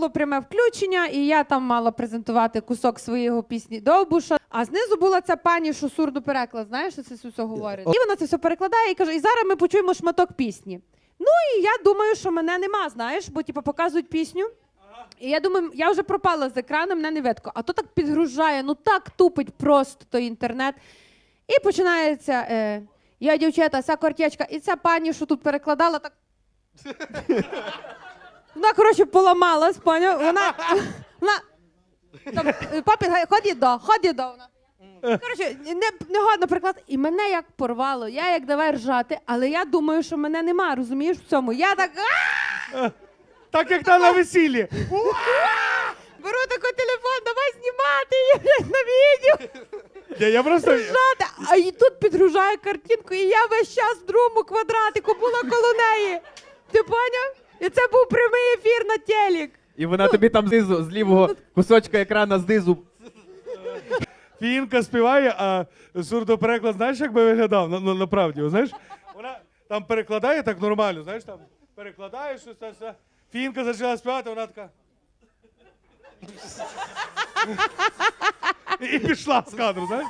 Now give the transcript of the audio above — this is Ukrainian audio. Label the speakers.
Speaker 1: було пряме включення, і я там мала презентувати кусок своєї пісні Довбуша. А знизу була ця пані, що сурдопереклад, знаєш, що це все говорить. І вона це все перекладає і каже: і зараз ми почуємо шматок пісні. Ну і я думаю, що мене нема, знаєш, бо типу, показують пісню. І я думаю, я вже пропала з екрану, мене не видко. А то так підгружає, ну так тупить просто той інтернет. І починається. Е, я дівчата, ця кортячка, і ця пані, що тут перекладала, так. Вона, коротше, поламалась, поняв? Вона. вона там, папі, ході до, ході до. Вона. Коротше, не, не годно переклад. І мене як порвало, я як давай ржати, але я думаю, що мене нема, розумієш в цьому. Я так.
Speaker 2: Так як та на весіллі.
Speaker 1: Беру такий телефон, давай знімати її блядь, на відео,
Speaker 2: Я, я просто.
Speaker 1: ржати. А і тут підгружає картинку, і я весь час в другому квадратику була коло неї. Ти поняв? І це був прямий ефір на телек.
Speaker 3: І вона тобі там знизу, з лівого кусочка екрана знизу.
Speaker 2: Фінка співає, а сурдопереклад, знаєш, як би виглядав на, на, направді, о, знаєш? Вона там перекладає так нормально, знаєш, там перекладає щось, та, все. Фінка почала співати, вона така. І пішла з кадру, знаєш?